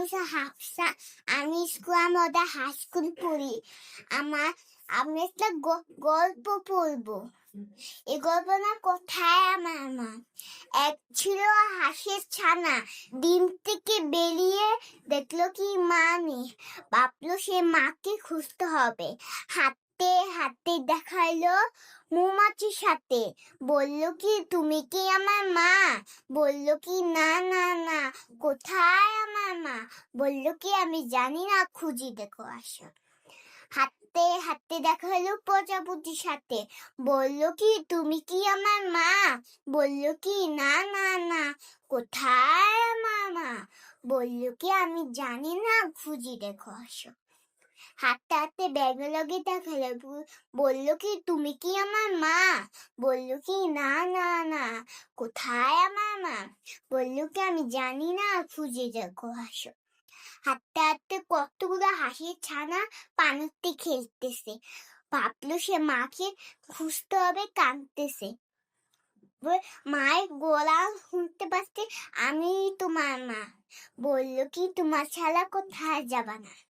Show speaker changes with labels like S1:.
S1: হচ্ছে হাফসা, আমি স্কুল আমাদের হাই স্কুল পড়ি। আমার, আমি একটা গল্প পড়ব। এই গল্প না কোথায় আমার মা এক ছিল হাঁসের ছানা, ডিম থেকে বেরিয়ে দেখল কি মা নেই। ভাবলো সে মাকে খুঁজতে হবে। হাঁটতে হাতে দেখাইলো মৌমাছির সাথে। বলল কি, তুমি কি আমার মা? বলল কি, না না না। কোথায় আমার মা বলল কি, আমি জানি না, খুঁজি দেখো, আসো। হাঁটতে হাঁটতে দেখা হলো প্রজাপতির সাথে। বলল কি, তুমি কি আমার মা? বলল কি, না না না, কোথায় আমার মা? বলল কি, আমি জানি না, খুঁজি দেখো, আসো। হাঁটতে হাঁটতে ব্যাগের লগে দেখাল বলল কি, তুমি কি আমার মা? বলল কি, না না না। কোথায় আমার মা? বলল কি, আমি জানি না, খুঁজে দেখো আসো হাঁটতে হাঁটতে কতগুলো হাসির ছানা পানিতে খেলতেছে। ভাবলো সে মাকে খুঁজতে হবে, কাঁদতেছে। মায়ের গলা শুনতে পাচ্ছে, আমি তোমার মা। বলল কি, তোমার ছাড়া কোথায় যাবা না?